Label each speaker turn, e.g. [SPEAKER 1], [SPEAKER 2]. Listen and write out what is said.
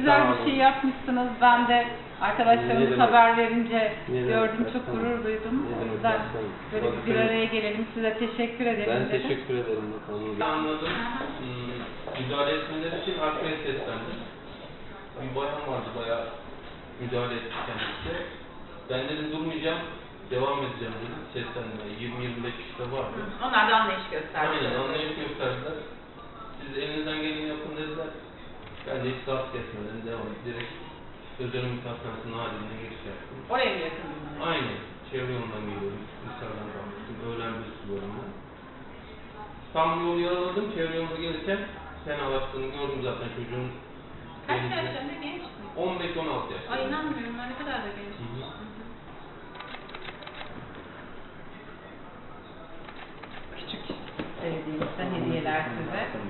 [SPEAKER 1] güzel bir şey yapmışsınız. Ben de arkadaşlarımız haber verince
[SPEAKER 2] Ne
[SPEAKER 1] gördüm çok gurur duydum. O yüzden böyle bir, araya gelelim. Size teşekkür ederim
[SPEAKER 2] Ben
[SPEAKER 1] dedim.
[SPEAKER 2] teşekkür ederim bakalım.
[SPEAKER 3] Anladım. Hmm, müdahale etmeleri için arkaya seslendim. Bir bayan vardı bayağı müdahale etti kendisi. Ben dedim durmayacağım, devam edeceğim dedim seslenmeye. 20-25 kişi de vardı.
[SPEAKER 4] Onlar da anlayış gösterdi.
[SPEAKER 3] Aynen Ben de hiç rahat etmeden devam ettim. Direkt Özel Hastanesi'nin haline yaptım.
[SPEAKER 4] Oraya mı yakındın?
[SPEAKER 3] Aynen. Çevre yolundan geliyorum. Dışarıdan kalmıştım. Öğlen bir bölümden. Tam yolu yaraladım. Çevre yoluna gelirken fenalaştığını gördüm zaten çocuğun.
[SPEAKER 4] Kaç yaşlarında genç mi?
[SPEAKER 3] 15-16 yaş.
[SPEAKER 4] Ay inanmıyorum. Ne kadar da genç.
[SPEAKER 3] Hı hı.
[SPEAKER 1] Küçük sevdiğimizden hediyeler size.